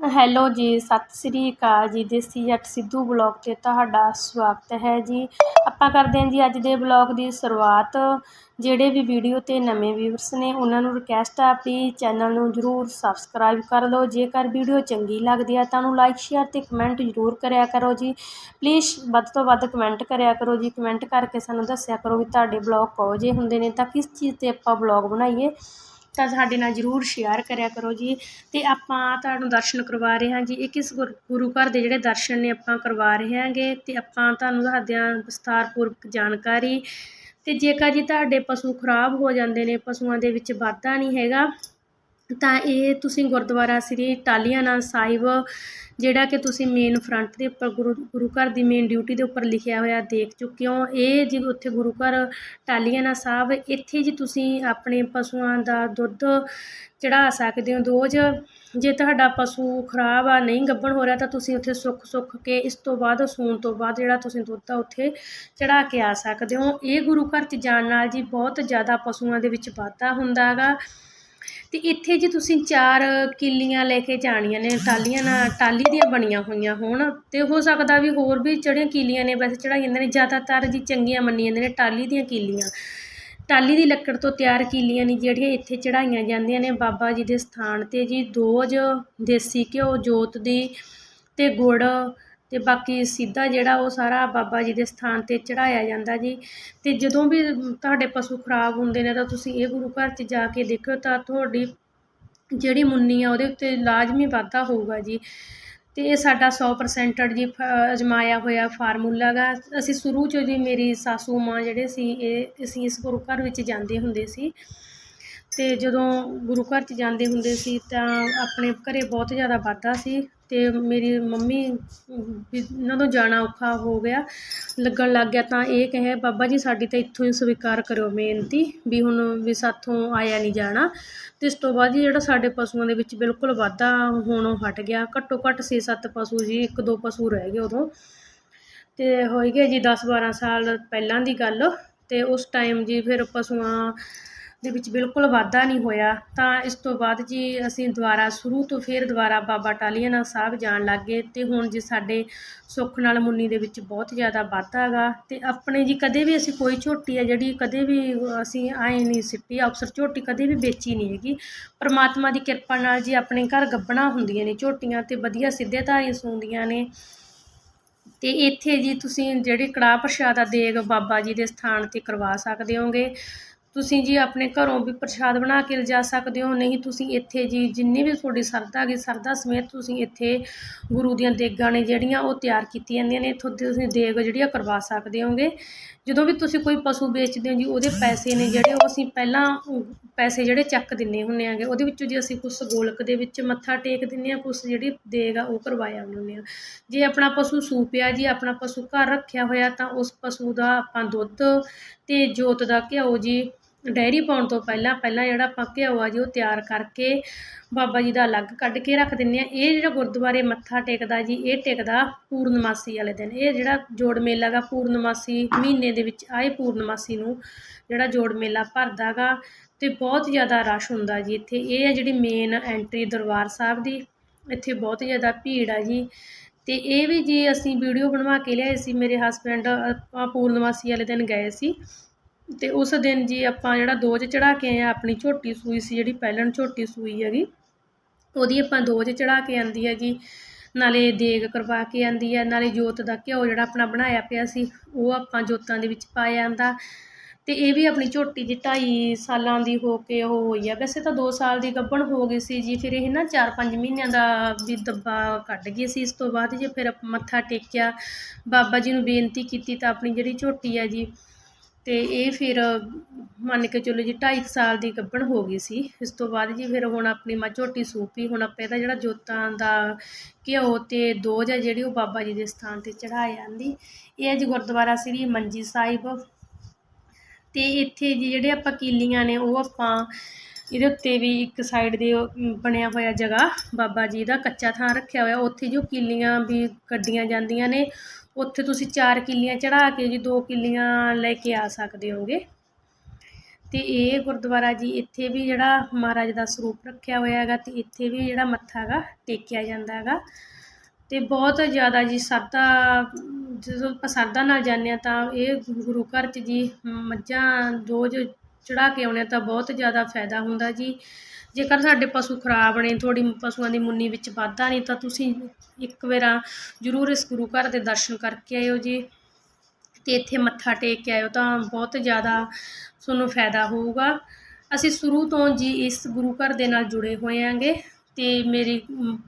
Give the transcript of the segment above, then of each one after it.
Hello ਜੀ, ਸਤਿ ਸ੍ਰੀ ਅਕਾਲ ਜੀ, ਦੇਸੀ ਜੱਟ ਸਿੱਧੂ ਬਲੌਗ 'ਤੇ ਤੁਹਾਡਾ ਸਵਾਗਤ ਹੈ ਜੀ। ਆਪਾਂ ਕਰਦੇ ਹਾਂ ਜੀ ਅੱਜ ਦੇ ਬਲੌਗ ਦੀ ਸ਼ੁਰੂਆਤ। ਜਿਹੜੇ ਵੀ ਵੀਡੀਓ 'ਤੇ ਨਵੇਂ ਵਿਊਵਰਸ ਨੇ, ਉਹਨਾਂ ਨੂੰ ਰਿਕਵੈਸਟ ਆ ਪਲੀਜ਼ ਚੈਨਲ ਨੂੰ ਜਰੂਰ ਸਬਸਕ੍ਰਾਈਬ ਕਰ ਲਓ। ਜੇਕਰ ਵੀਡੀਓ ਚੰਗੀ ਲੱਗਦੀ ਆ, ਤਾਂ ਨੂੰ ਲਾਈਕ ਸ਼ੇਅਰ ਤੇ ਕਮੈਂਟ ਜ਼ਰੂਰ ਕਰਿਆ ਕਰੋ ਜੀ। ਪਲੀਜ਼ ਵੱਧ ਤੋਂ ਵੱਧ ਕਮੈਂਟ ਕਰਿਆ ਕਰੋ ਜੀ। ਕਮੈਂਟ ਕਰਕੇ ਸਾਨੂੰ ਦੱਸਿਆ ਕਰੋ ਵੀ ਤੁਹਾਡੇ ਬਲੌਗ ਕਹੋ ਜੇ ਹੁੰਦੇ ਨੇ, ਤਾਂ ਕਿਸ ਚੀਜ਼ 'ਤੇ ਆਪਾਂ ਬਲੌਗ ਬਣਾਈਏ। ਤਾਂ ਸਾਡੇ ਨਾਲ ਜਰੂਰ ਸ਼ੇਅਰ ਕਰਿਆ ਕਰੋ ਜੀ ਤੇ ਆਪਾਂ ਤੁਹਾਨੂੰ ਦਰਸ਼ਨ ਕਰਵਾ ਰਹੇ ਹਾਂ ਜੀ। ਇਹ ਕਿਸ ਗੁਰ- ਗੁਰੂ ਘਰ ਦੇ ਜਿਹੜੇ ਦਰਸ਼ਨ ਨੇ ਆਪਾਂ ਕਰਵਾ ਰਹੇ ਹਾਂਗੇ ਤੇ ਆਪਾਂ ਤੁਹਾਨੂੰ ਦੱਸਦੇ ਹਾਂ ਵਿਸਥਾਰਪੂਰਵਕ ਜਾਣਕਾਰੀ ਤੇ ਜੇਕਰ ਜੀ ਤੁਹਾਡੇ ਪਸ਼ੂ ਖਰਾਬ ਹੋ ਜਾਂਦੇ ਨੇ, ਪਸ਼ੂਆਂ ਦੇ ਵਿੱਚ ਵਾਧਾ ਨਹੀਂ ਹੈਗਾ ਤਾਂ ਇਹ ਤੁਸੀਂ ਗੁਰਦੁਆਰਾ ਸ੍ਰੀ ਟਾਲੀਆਨਾ ਸਾਹਿਬ, ਜਿਹੜਾ ਕਿ ਤੁਸੀਂ ਮੇਨ ਫਰੰਟ ਦੇ ਉੱਪਰ ਗੁਰੂ ਗੁਰੂ ਘਰ ਦੀ ਮੇਨ ਡਿਊਟੀ ਦੇ ਉੱਪਰ ਲਿਖਿਆ ਹੋਇਆ ਦੇਖ ਚੁੱਕੇ ਹੋ। ਇਹ ਜੀ ਉੱਥੇ ਗੁਰੂ ਘਰ ਟਾਲੀਆਨਾ ਸਾਹਿਬ, ਇੱਥੇ ਜੀ ਤੁਸੀਂ ਆਪਣੇ ਪਸ਼ੂਆਂ ਦਾ ਦੁੱਧ ਚੜਾ ਸਕਦੇ ਹੋ ਦੋਜ ਜੇ ਤੁਹਾਡਾ ਪਸ਼ੂ ਖਰਾਬ ਆ, ਨਹੀਂ ਗੱਭਣ ਹੋ ਰਿਹਾ, ਤਾਂ ਤੁਸੀਂ ਉੱਥੇ ਸੁੱਖ ਸੁੱਖ ਕੇ ਇਸ ਤੋਂ ਬਾਅਦ, ਸੂਣ ਤੋਂ ਬਾਅਦ ਜਿਹੜਾ ਤੁਸੀਂ ਦੁੱਧ ਆ, ਉੱਥੇ ਚੜਾ ਕੇ ਆ ਸਕਦੇ ਹੋ। ਇਹ ਗੁਰੂ ਘਰ 'ਚ ਜਾਣ ਨਾਲ ਜੀ ਬਹੁਤ ਜ਼ਿਆਦਾ ਪਸ਼ੂਆਂ ਦੇ ਵਿੱਚ ਵਾਧਾ ਹੁੰਦਾ ਹੈਗਾ। ਤੇ ਇੱਥੇ ਜੀ ਤੁਸੀਂ ਚਾਰ ਕਿੱਲੀਆਂ ਲੈ ਕੇ ਜਾਣੀਆਂ ਨੇ ਟਾਲੀਆਂ ਨਾਲ ਟਾਲੀ ਦੀਆਂ ਬਣੀਆਂ ਹੋਈਆਂ ਹੋਣ, ਤੇ ਹੋ ਸਕਦਾ ਵੀ ਹੋਰ ਵੀ ਜਿਹੜੀਆਂ ਕਿੱਲੀਆਂ ਨੇ, ਵੈਸੇ ਚੜਾਈ ਜਾਂਦੀਆਂ ਨੇ, ਜ਼ਿਆਦਾਤਰ ਜੀ ਚੰਗੀਆਂ ਮੰਨੀਆਂ ਜਾਂਦੀਆਂ ਨੇ ਟਾਲੀ ਦੀਆਂ ਕਿੱਲੀਆਂ। ਟਾਲੀ ਦੀ ਲੱਕੜ ਤੋਂ ਤਿਆਰ ਕੀਲੀਆਂ ਨੇ ਜਿਹੜੀਆਂ ਇੱਥੇ ਚੜਾਈਆਂ ਜਾਂਦੀਆਂ ਨੇ, ਬਾਬਾ ਜੀ ਦੇ ਸਥਾਨ ਤੇ ਜੀ ਦੋਜ ਦੇਸੀ ਘਿਓ ਜੋਤ ਦੀ ਅਤੇ ਗੁੜ ਅਤੇ ਬਾਕੀ ਸਿੱਧਾ ਜਿਹੜਾ ਉਹ ਸਾਰਾ ਬਾਬਾ ਜੀ ਦੇ ਸਥਾਨ ਤੇ ਚੜ੍ਹਾਇਆ ਜਾਂਦਾ ਜੀ। ਅਤੇ ਜਦੋਂ ਵੀ ਤੁਹਾਡੇ ਪਸ਼ੂ ਖਰਾਬ ਹੁੰਦੇ ਨੇ ਤਾਂ ਤੁਸੀਂ ਇਹ ਗੁਰੂ ਘਰ 'ਚ ਜਾ ਕੇ ਦੇਖਿਓ ਤਾਂ ਤੁਹਾਡੀ ਜਿਹੜੀ ਮੁੰਨੀ ਆ ਉਹਦੇ ਉੱਤੇ ਲਾਜ਼ਮੀ ਵਾਧਾ ਹੋਊਗਾ ਜੀ। ਅਤੇ ਇਹ ਸਾਡਾ 100% ਜੀ ਫ- ਅਜਮਾਇਆ ਹੋਇਆ ਫਾਰਮੂਲਾ ਗਾ। ਅਸੀਂ ਸ਼ੁਰੂ 'ਚੋਂ ਜੀ ਮੇਰੀ ਸਾਸੂ ਮਾਂ ਜਿਹੜੇ ਸੀ, ਇਹ ਅਸੀਂ ਇਸ ਗੁਰੂ ਘਰ ਵਿੱਚ ਜਾਂਦੇ ਹੁੰਦੇ ਸੀ। ਅਤੇ ਜਦੋਂ ਗੁਰੂ ਘਰ 'ਚ ਜਾਂਦੇ ਹੁੰਦੇ ਸੀ ਤਾਂ ਆਪਣੇ ਘਰੇ ਬਹੁਤ ਜ਼ਿਆਦਾ ਵਾਧਾ ਸੀ। ਅਤੇ ਮੇਰੀ ਮੰਮੀ, ਵੀ ਇਹਨਾਂ ਤੋਂ ਜਾਣਾ ਔਖਾ ਹੋ ਗਿਆ। ਲੱਗਣ ਲੱਗ ਗਿਆ ਤਾਂ ਇਹ ਕਹੇ, ਬਾਬਾ ਜੀ, ਸਾਡੀ ਤਾਂ ਇੱਥੋਂ ਹੀ ਸਵੀਕਾਰ ਕਰਿਓ ਬੇਨਤੀ ਵੀ ਹੁਣ ਵੀ ਸਾਥੋਂ ਆਇਆ ਨਹੀਂ ਜਾਣਾ। ਅਤੇ ਇਸ ਤੋਂ ਬਾਅਦ ਜੀ ਜਿਹੜਾ ਸਾਡੇ ਪਸ਼ੂਆਂ ਦੇ ਵਿੱਚ ਬਿਲਕੁਲ ਵਾਧਾ ਹੋਣੋਂ ਹਟ ਗਿਆ। ਘੱਟੋ ਘੱਟ 6-7 ਪਸ਼ੂ ਜੀ ਇੱਕ ਦੋ ਪਸ਼ੂ ਰਹਿ ਗਏ ਉਦੋਂ। ਅਤੇ ਹੋਈ ਗਿਆ ਜੀ 10-12 ਸਾਲ ਪਹਿਲਾਂ ਦੀ ਗੱਲ। ਅਤੇ ਉਸ ਟਾਈਮ ਜੀ ਫਿਰ ਪਸ਼ੂਆਂ ਦੇ ਵਿੱਚ ਬਿਲਕੁਲ ਵਾਧਾ ਨਹੀਂ ਹੋਇਆ, ਤਾਂ ਇਸ ਤੋਂ ਬਾਅਦ ਜੀ ਅਸੀਂ ਦੁਬਾਰਾ ਸ਼ੁਰੂ ਤੋਂ ਫਿਰ ਦੁਬਾਰਾ ਬਾਬਾ ਟਾਲੀਆਨਾ ਸਾਹਿਬ ਜਾਣ ਲੱਗ ਗਏ ਤੇ ਹੁਣ ਜੀ ਸਾਡੇ ਸੁੱਖ ਨਾਲ ਮੁੰਨੀ ਦੇ ਵਿੱਚ ਬਹੁਤ ਜ਼ਿਆਦਾ ਵਾਧਾ ਹੈਗਾ ਤੇ ਆਪਣੇ ਜੀ ਕਦੇ ਵੀ ਅਸੀਂ ਕੋਈ ਝੋਟੀ ਆ ਜਿਹੜੀ ਕਦੇ ਵੀ ਅਸੀਂ ਆਏ ਨਹੀਂ ਸਿੱਟੀ, ਅਫਸਰ ਝੋਟੀ ਕਦੇ ਵੀ ਵੇਚੀ ਨਹੀਂ ਹੈਗੀ। ਪਰਮਾਤਮਾ ਦੀ ਕਿਰਪਾ ਨਾਲ ਜੀ ਆਪਣੇ ਘਰ ਗੱਬਣਾ ਹੁੰਦੀਆਂ ਨੇ ਝੋਟੀਆਂ ਤੇ ਵਧੀਆ ਸਿੱਧੇ ਧਾਰੀ ਸੂੰਦੀਆਂ ਨੇ। ਤੇ ਇੱਥੇ ਜੀ ਤੁਸੀਂ ਜਿਹੜੇ ਕੜਾਹ ਪ੍ਰਸ਼ਾਦ ਦਾ ਦੇਗ ਬਾਬਾ ਜੀ ਦੇ ਸਥਾਨ ਤੇ ਕਰਵਾ ਸਕਦੇ ਹੋਗੇ। ਤੁਸੀਂ ਜੀ ਆਪਣੇ ਘਰੋਂ ਵੀ ਪ੍ਰਸ਼ਾਦ ਬਣਾ ਕੇ ਲਿਜਾ ਸਕਦੇ ਹੋ, ਨਹੀਂ ਤੁਸੀਂ ਇੱਥੇ ਜੀ ਜਿੰਨੀ ਵੀ ਤੁਹਾਡੀ ਸਰਧਾ ਹੈਗੀ ਸਰਧਾ ਸਮੇਤ ਤੁਸੀਂ ਇੱਥੇ ਗੁਰੂ ਦੀਆਂ ਦੇਗਾਂ ਨੇ ਜਿਹੜੀਆਂ ਉਹ ਤਿਆਰ ਕੀਤੀਆਂ ਜਾਂਦੀਆਂ ਨੇ, ਇੱਥੋਂ ਦੀ ਤੁਸੀਂ ਦੇਗ ਜਿਹੜੀ ਆ ਕਰਵਾ ਸਕਦੇ ਹੋਗੇ। ਜਦੋਂ ਵੀ ਤੁਸੀਂ ਕੋਈ ਪਸ਼ੂ ਵੇਚਦੇ ਹੋ ਜੀ, ਉਹਦੇ ਪੈਸੇ ਨੇ ਜਿਹੜੇ ਉਹ ਅਸੀਂ ਪਹਿਲਾਂ ਪੈਸੇ ਜਿਹੜੇ ਚੱਕ ਦਿੰਨੇ ਹੁੰਨੇ ਆਗੇ, ਉਹਦੇ ਵਿੱਚੋਂ ਜੀ ਅਸੀਂ ਕੁਛ ਗੋਲਕ ਦੇ ਵਿੱਚ ਮੱਥਾ ਟੇਕ ਦਿੰਨੇ ਆ, ਕੁਛ ਜਿਹੜੀ ਦੇਗ ਆ ਉਹ ਕਰਵਾਇਆ ਹੁੰਨੇ ਆ ਜੇ ਆਪਣਾ ਪਸ਼ੂ ਸੂਪਿਆ ਜੀ, ਆਪਣਾ ਪਸ਼ੂ ਘਰ ਰੱਖਿਆ ਹੋਇਆ ਤਾਂ ਉਸ ਪਸ਼ੂ ਦਾ ਆਪਾਂ ਦੁੱਧ ਤੇ ਜੋਤ ਦਾ ਘਿਓ ਜੀ ਡੈਰੀ ਪਾਉਣ ਤੋਂ ਪਹਿਲਾਂ ਪਹਿਲਾਂ ਜਿਹੜਾ ਆਪਾਂ ਘਿਓ ਆ ਜੀ, ਉਹ ਤਿਆਰ ਕਰਕੇ ਬਾਬਾ ਜੀ ਦਾ ਅਲੱਗ ਕੱਢ ਕੇ ਰੱਖ ਦਿੰਦੇ ਹਾਂ। ਇਹ ਜਿਹੜਾ ਗੁਰਦੁਆਰੇ ਮੱਥਾ ਟੇਕਦਾ ਜੀ, ਇਹ ਟੇਕਦਾ ਪੂਰਨਮਾਸੀ ਵਾਲੇ ਦਿਨ। ਇਹ ਜਿਹੜਾ ਜੋੜ ਮੇਲਾ ਗਾ, ਪੂਰਨਮਾਸੀ ਮਹੀਨੇ ਦੇ ਵਿੱਚ ਆਏ ਪੂਰਨਮਾਸੀ ਨੂੰ, ਜਿਹੜਾ ਜੋੜ ਮੇਲਾ ਭਰਦਾ ਗਾ, ਤੇ ਬਹੁਤ ਜ਼ਿਆਦਾ ਰਸ਼ ਹੁੰਦਾ ਜੀ ਇੱਥੇ। ਇਹ ਹੈ ਜਿਹੜੀ ਮੇਨ ਐਂਟਰੀ ਦਰਬਾਰ ਸਾਹਿਬ ਦੀ, ਇੱਥੇ ਬਹੁਤ ਜ਼ਿਆਦਾ ਭੀੜ ਆ ਜੀ। ਤੇ ਇਹ ਵੀ ਜੀ ਅਸੀਂ ਵੀਡੀਓ ਬਣਵਾ ਕੇ ਲਿਆਏ ਸੀ, ਮੇਰੇ ਹਸਬੈਂਡ ਪੂਰਨਮਾਸੀ ਵਾਲੇ ਦਿਨ ਗਏ ਸੀ। ਤੇ ਉਸ ਦਿਨ ਜੀ ਆਪਾਂ ਜਿਹੜਾ ਦੋਜ ਚੜਾ ਕੇ ਆਏ ਆ, ਆਪਣੀ ਝੋਟੀ ਸੂਈ ਸੀ, ਜਿਹੜੀ ਪਹਿਲਣ ਝੋਟੀ ਸੂਈ ਹੈਗੀ। ਉਹਦੀ ਆਪਾਂ ਦੋਜ ਚੜਾ ਕੇ ਆਂਦੀ ਹੈਗੀ, ਨਾਲੇ ਦੇਗ ਕਰਵਾ ਕੇ ਆਂਦੀ ਹੈ, ਨਾਲੇ ਜੋਤ ਦਾ ਘਿਓ ਜਿਹੜਾ ਆਪਣਾ ਬਣਾਇਆ ਪਿਆ ਸੀ, ਉਹ ਆਪਾਂ ਜੋਤਾਂ ਦੇ ਵਿੱਚ ਪਾਇਆ ਜਾਂਦਾ ਤੇ ਇਹ ਵੀ ਆਪਣੀ ਝੋਟੀ ਜੀ 2.5 ਸਾਲਾਂ ਦੀ ਹੋ ਕੇ ਉਹ ਹੋਈ ਆ। ਵੈਸੇ ਤਾਂ 2 ਸਾਲ ਦੀ ਗੱਭਣ ਹੋ ਗਈ ਸੀ ਜੀ, ਫਿਰ ਇਹ ਨਾ 4-5 ਮਹੀਨਿਆਂ ਦਾ ਵੀ ਦੱਬਾ ਕੱਢ ਗਈ ਸੀ। ਇਸ ਤੋਂ ਬਾਅਦ ਜੇ ਫਿਰ ਆਪਾਂ ਮੱਥਾ ਟੇਕਿਆ, ਬਾਬਾ ਜੀ ਨੂੰ ਬੇਨਤੀ ਕੀਤੀ ਤਾਂ ਆਪਣੀ ਜਿਹੜੀ ਝੋਟੀ ਆ ਜੀ ਅਤੇ ਇਹ ਫਿਰ ਮੰਨ ਕੇ ਚੱਲੋ ਜੀ 2.5 ਸਾਲ ਦੀ ਗੱਭਣ ਹੋ ਗਈ ਸੀ। ਇਸ ਤੋਂ ਬਾਅਦ ਜੀ ਫਿਰ ਹੁਣ ਆਪਣੀ ਮਾਂ ਝੋਟੀ ਸੂਪੀ ਹੁਣ ਆਪਾਂ ਇਹਦਾ ਜਿਹੜਾ ਜੋਤਾਂ ਦਾ ਘਿਓ ਅਤੇ ਦੋਜ ਹੈ ਜਿਹੜੀ ਉਹ ਬਾਬਾ ਜੀ ਦੇ ਸਥਾਨ ਤੇ ਚੜਾਇਆ ਜਾਂਦੀ ਇਹ ਹੈ ਜੀ ਗੁਰਦੁਆਰਾ ਸ੍ਰੀ ਮੰਜੀ ਸਾਹਿਬ। ਅਤੇ ਇੱਥੇ ਜੀ ਜਿਹੜੇ ਆਪਾਂ ਕੀਲੀਆਂ ਨੇ ਉਹ ਆਪਾਂ ਇਹਦੇ ਉੱਤੇ ਵੀ ਇੱਕ ਸਾਈਡ ਦੇ ਬਣਿਆ ਹੋਇਆ ਜਗ੍ਹਾ ਬਾਬਾ ਜੀ ਦਾ ਕੱਚਾ ਥਾਂ ਰੱਖਿਆ ਹੋਇਆ। ਉੱਥੇ ਜੋ ਕੀਲੀਆਂ ਵੀ ਕੱਢੀਆਂ ਜਾਂਦੀਆਂ ਨੇ ਉੱਥੇ ਤੁਸੀਂ ਚਾਰ ਕਿੱਲੀਆਂ ਚੜਾ ਕੇ ਜੀ ਦੋ ਕਿੱਲੀਆਂ ਲੈ ਕੇ ਆ ਸਕਦੇ ਹੋਗੇ। ਤੇ ਇਹ ਗੁਰਦੁਆਰਾ ਜੀ ਇੱਥੇ ਵੀ ਜਿਹੜਾ ਮਹਾਰਾਜ ਦਾ ਸਰੂਪ ਰੱਖਿਆ ਹੋਇਆ ਹੈਗਾ ਤੇ ਇੱਥੇ ਵੀ ਜਿਹੜਾ ਮੱਥਾ ਹੈਗਾ ਟੇਕਿਆ ਜਾਂਦਾ ਹੈਗਾ। ਤੇ ਬਹੁਤ ਜ਼ਿਆਦਾ ਜੀ ਸਰਧਾ, ਜਦੋਂ ਆਪਾਂ ਸਰਧਾ ਨਾਲ ਜਾਂਦੇ ਹਾਂ ਤਾਂ ਇਹ ਗੁਰੂ ਘਰ 'ਚ ਜੀ ਮੱਝਾਂ ਰੋਜ਼ ਚੜਾ ਕੇ ਆਉਣੇ ਤਾਂ ਬਹੁਤ ਜ਼ਿਆਦਾ ਫਾਇਦਾ ਹੁੰਦਾ ਜੀ। ਜੇਕਰ ਸਾਡੇ ਪਸ਼ੂ ਖਰਾਬ ਨੇ, ਤੁਹਾਡੀ ਪਸ਼ੂਆਂ ਦੀ ਮੁੰਨੀ ਵਿੱਚ ਵਾਧਾ ਨਹੀਂ, ਤਾਂ ਤੁਸੀਂ ਇੱਕ ਵਾਰਾ ਜ਼ਰੂਰ ਇਸ ਗੁਰੂ ਘਰ ਦੇ ਦਰਸ਼ਨ ਕਰਕੇ ਆਇਓ ਜੀ। ਤੇ ਇੱਥੇ ਮੱਥਾ ਟੇਕ ਕੇ ਆਇਓ ਤਾਂ ਬਹੁਤ ਜ਼ਿਆਦਾ ਤੁਹਾਨੂੰ ਫਾਇਦਾ ਹੋਊਗਾ। ਅਸੀਂ ਸ਼ੁਰੂ ਤੋਂ ਜੀ ਇਸ ਗੁਰੂ ਘਰ ਦੇ ਨਾਲ ਜੁੜੇ ਹੋਏ ਆਂਗੇ। ਅਤੇ ਮੇਰੀ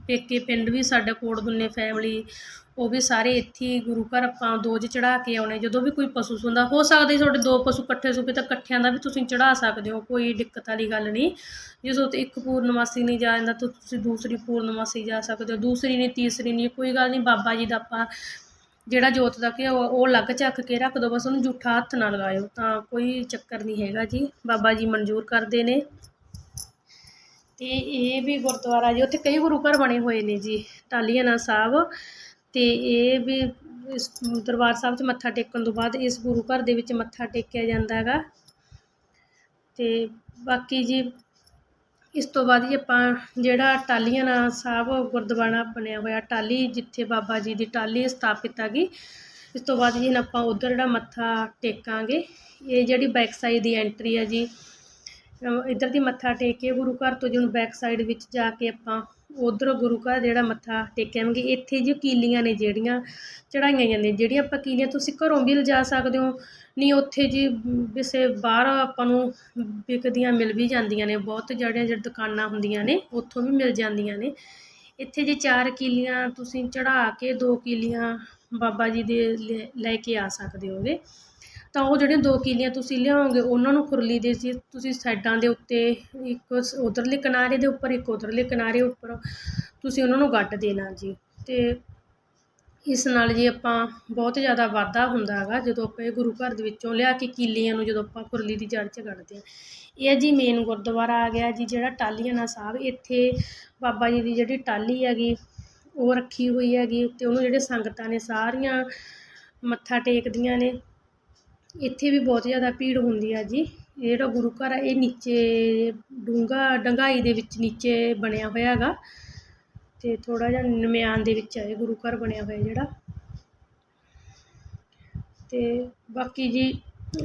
ਪੇਕੇ ਪਿੰਡ ਵੀ ਸਾਡਾ ਕੋਟ ਦੁੰਨੇ ਫੈਮਿਲੀ ਉਹ ਵੀ ਸਾਰੇ ਇੱਥੇ ਹੀ ਗੁਰੂ ਘਰ ਆਪਾਂ ਦੋਜ ਚੜਾ ਕੇ ਆਉਣੇ। ਜਦੋਂ ਵੀ ਕੋਈ ਪਸ਼ੂ ਸੁੰਦਾ, ਹੋ ਸਕਦਾ ਤੁਹਾਡੇ ਦੋ ਪਸ਼ੂ ਇਕੱਠੇ ਸੁਪੇ ਤਾਂ ਇਕੱਠਿਆਂ ਦਾ ਵੀ ਤੁਸੀਂ ਚੜਾ ਸਕਦੇ ਹੋ, ਕੋਈ ਦਿੱਕਤ ਵਾਲੀ ਗੱਲ ਨਹੀਂ। ਜਦੋਂ ਤੇ ਇੱਕ ਪੂਰਨਮਾਸੀ ਨਹੀਂ ਜਾ ਜਾਂਦਾ ਤਾਂ ਤੁਸੀਂ ਦੂਸਰੀ ਪੂਰਨਮਾਸੀ ਜਾ ਸਕਦੇ ਹੋ, ਦੂਸਰੀ ਨਹੀਂ, ਤੀਸਰੀ ਨਹੀਂ, ਕੋਈ ਗੱਲ ਨਹੀਂ, ਬਾਬਾ ਜੀ ਦਾ ਆਪਾਂ ਜਿਹੜਾ ਜੋਤ ਦਾ ਘਿਓ, ਉਹ ਅਲੱਗ ਚੱਕ ਕੇ ਰੱਖ ਦਿਓ ਬਸ ਉਹਨੂੰ ਜੂਠਾ ਹੱਥ ਨਾ ਲਗਾਇਓ, ਤਾਂ ਕੋਈ ਚੱਕਰ ਨਹੀਂ ਹੈਗਾ ਜੀ, ਬਾਬਾ ਜੀ ਮਨਜ਼ੂਰ ਕਰਦੇ ਨੇ। ਤੇ ਇਹ ਵੀ ਗੁਰਦੁਆਰਾ ਜੀ, ਉੱਥੇ ਕਈ ਗੁਰੂ ਘਰ ਬਣੇ ਹੋਏ ਨੇ ਜੀ ਟਾਲੀਆਣਾ ਸਾਹਿਬ। ਤੇ ਇਹ ਵੀ ਇਸ ਦਰਬਾਰ ਸਾਹਿਬ 'ਚ ਮੱਥਾ ਟੇਕਣ ਤੋਂ ਬਾਅਦ ਇਸ ਗੁਰੂ ਘਰ ਦੇ ਵਿੱਚ ਮੱਥਾ ਟੇਕਿਆ ਜਾਂਦਾ ਹੈਗਾ। ਤੇ ਬਾਕੀ ਜੀ, ਇਸ ਤੋਂ ਬਾਅਦ ਜੀ ਆਪਾਂ ਜਿਹੜਾ ਟਾਲੀਆਣਾ ਸਾਹਿਬ ਗੁਰਦੁਆਰਾ ਬਣਿਆ ਹੋਇਆ ਟਾਲੀ ਜਿੱਥੇ ਬਾਬਾ ਜੀ ਦੀ ਟਾਲੀ ਸਥਾਪਿਤ ਹੈਗੀ ਇਸ ਤੋਂ ਬਾਅਦ ਜੀ ਆਪਾਂ ਉੱਧਰ ਜਿਹੜਾ ਮੱਥਾ ਟੇਕਾਂਗੇ, ਇਹ ਜਿਹੜੀ ਬੈਕ ਸਾਈਡ ਦੀ ਐਂਟਰੀ ਹੈ ਜੀ ਇੱਧਰ ਦੀ ਮੱਥਾ ਟੇਕ ਕੇ ਗੁਰੂ ਘਰ ਤੋਂ ਜਿਹਨੂੰ ਬੈਕ ਸਾਈਡ ਵਿੱਚ ਜਾ ਕੇ ਆਪਾਂ ਉਧਰ ਗੁਰੂ ਘਰ ਜਿਹੜਾ ਮੱਥਾ ਟੇਕਾਂਗੇ ਇੱਥੇ ਜੀ ਕੀਲੀਆਂ ਨੇ ਜਿਹੜੀਆਂ ਚੜਾਈਆਂ ਜਾਂਦੀਆਂ ਜਿਹੜੀਆਂ ਆਪਾਂ ਕੀਲੀਆਂ ਤੁਸੀਂ ਘਰੋਂ ਵੀ ਲਿਜਾ ਸਕਦੇ ਹੋ, ਨਹੀਂ ਉੱਥੇ ਜੀ ਕਿਸੇ ਬਾਹਰ ਆਪਾਂ ਨੂੰ ਵਿਕਦੀਆਂ ਮਿਲ ਵੀ ਜਾਂਦੀਆਂ ਨੇ, ਬਹੁਤ ਜਿਹੜੀਆਂ ਜਿਹੜੀ ਦੁਕਾਨਾਂ ਹੁੰਦੀਆਂ ਨੇ ਉੱਥੋਂ ਵੀ ਮਿਲ ਜਾਂਦੀਆਂ ਨੇ। ਇੱਥੇ ਜੇ ਚਾਰ ਕੀਲੀਆਂ ਤੁਸੀਂ ਚੜਾ ਕੇ ਦੋ ਕੀਲੀਆਂ ਬਾਬਾ ਜੀ ਦੇ ਲੈ- ਲੈ ਕੇ ਆ ਸਕਦੇ ਹੋਗੇ। ਤਾਂ ਉਹ ਜਿਹੜੀਆਂ ਦੋ ਕਿੱਲੀਆਂ ਤੁਸੀਂ ਲਿਆਓਗੇ, ਉਹਨਾਂ ਨੂੰ ਖੁਰਲੀ ਦੇ ਸੀ। ਤੁਸੀਂ ਸਾਈਡਾਂ ਦੇ ਉੱਤੇ ਇੱਕ ਸ- ਉਧਰਲੇ ਕਿਨਾਰੇ ਦੇ ਉੱਪਰ, ਇੱਕ ਉਧਰਲੇ ਕਿਨਾਰੇ ਉੱਪਰ ਤੁਸੀਂ ਉਹਨਾਂ ਨੂੰ ਗੱਡ ਦੇਣਾ ਜੀ। ਤੇ ਇਸ ਨਾਲ ਜੀ ਆਪਾਂ ਬਹੁਤ ਜ਼ਿਆਦਾ ਵਾਧਾ ਹੁੰਦਾ ਹੈਗਾ, ਜਦੋਂ ਆਪਾਂ ਇਹ ਗੁਰੂ ਘਰ ਦੇ ਵਿੱਚੋਂ ਲਿਆ ਕੇ ਕੀਲੀਆਂ ਨੂੰ ਜਦੋਂ ਆਪਾਂ ਖੁਰਲੀ ਦੀ ਜੜ੍ਹ 'ਚ ਗੱਡਦੇ ਹਾਂ। ਇਹ ਹੈ ਜੀ ਮੇਨ ਗੁਰਦੁਆਰਾ ਆ ਗਿਆ ਜੀ, ਜਿਹੜਾ ਟਾਲੀਆਣਾ ਸਾਹਿਬ। ਇੱਥੇ ਬਾਬਾ ਜੀ ਦੀ ਜਿਹੜੀ ਟਾਲੀ ਹੈਗੀ, ਉਹ ਰੱਖੀ ਹੋਈ ਹੈਗੀ। ਤੇ ਉਹਨੂੰ ਜਿਹੜੇ ਸੰਗਤਾਂ ਨੇ ਸਾਰੀਆਂ ਮੱਥਾ ਟੇਕਦੀਆਂ ਨੇ। ਇੱਥੇ ਵੀ ਬਹੁਤ ਜ਼ਿਆਦਾ ਭੀੜ ਹੁੰਦੀ ਆ ਜੀ। ਇਹ ਜਿਹੜਾ ਗੁਰੂ ਘਰ ਆ, ਇਹ ਨੀਚੇ ਡੂੰਘਾ ਡੰਗਾਈ ਦੇ ਵਿੱਚ ਨੀਚੇ ਬਣਿਆ ਹੋਇਆ ਹੈਗਾ। ਤੇ ਥੋੜਾ ਜਿਹਾ ਨਮਿਆਨ ਦੇ ਵਿੱਚ ਆ ਇਹ ਗੁਰੂ ਘਰ ਬਣਿਆ ਹੋਇਆ ਜਿਹੜਾ। ਤੇ ਬਾਕੀ ਜੀ,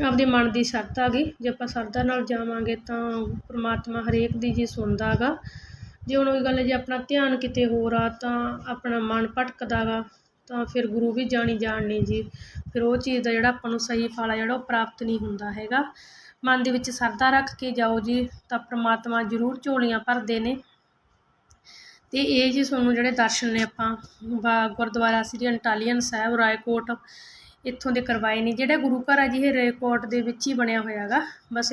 ਆਪਦੇ ਮਨ ਦੀ ਸ਼ਰਧਾ ਹੈਗੀ ਜੇ ਆਪਾਂ ਸ਼ਰਧਾ ਨਾਲ ਜਾਵਾਂਗੇ ਤਾਂ ਪ੍ਰਮਾਤਮਾ ਹਰੇਕ ਦੀ ਜੀ ਸੁਣਦਾ ਗਾ ਜੇ ਹੁਣ ਉਹੀ ਗੱਲ ਹੈ, ਜੇ ਆਪਣਾ ਧਿਆਨ ਕਿਤੇ ਹੋਰ ਆ ਤਾਂ ਆਪਣਾ ਮਨ ਭਟਕਦਾ ਗਾ ਤਾਂ ਫਿਰ ਗੁਰੂ ਵੀ ਜਾਣੀ ਜਾਣ ਨਹੀਂ ਜੀ। ਫਿਰ ਉਹ ਚੀਜ਼ ਦਾ ਜਿਹੜਾ ਆਪਾਂ ਨੂੰ ਸਹੀ ਫਲ ਆ, ਜਿਹੜਾ ਉਹ ਪ੍ਰਾਪਤ ਨਹੀਂ ਹੁੰਦਾ ਹੈਗਾ। ਮਨ ਦੇ ਵਿੱਚ ਸਰਦਾ ਰੱਖ ਕੇ ਜਾਓ ਜੀ, ਤਾਂ ਪ੍ਰਮਾਤਮਾ ਜ਼ਰੂਰ ਝੋਲੀਆਂ ਭਰਦੇ ਨੇ। ਤੇ ਇਹ ਜੀ ਤੁਹਾਨੂੰ ਜਿਹੜੇ ਦਰਸ਼ਨ ਨੇ ਆਪਾਂ, ਬਾ- ਗੁਰਦੁਆਰਾ ਸ੍ਰੀ ਅੰਟਾਲੀਅਨ ਸਾਹਿਬ, ਰਾਏਕੋਟ, ਇੱਥੋਂ ਦੇ ਕਰਵਾਏ ਨੇ। ਜਿਹੜਾ ਗੁਰੂ ਘਰ ਆ ਜੀ, ਇਹ ਰਾਏਕੋਟ ਦੇ ਵਿੱਚ ਹੀ ਬਣਿਆ ਹੋਇਆ ਹੈਗਾ। ਬਸ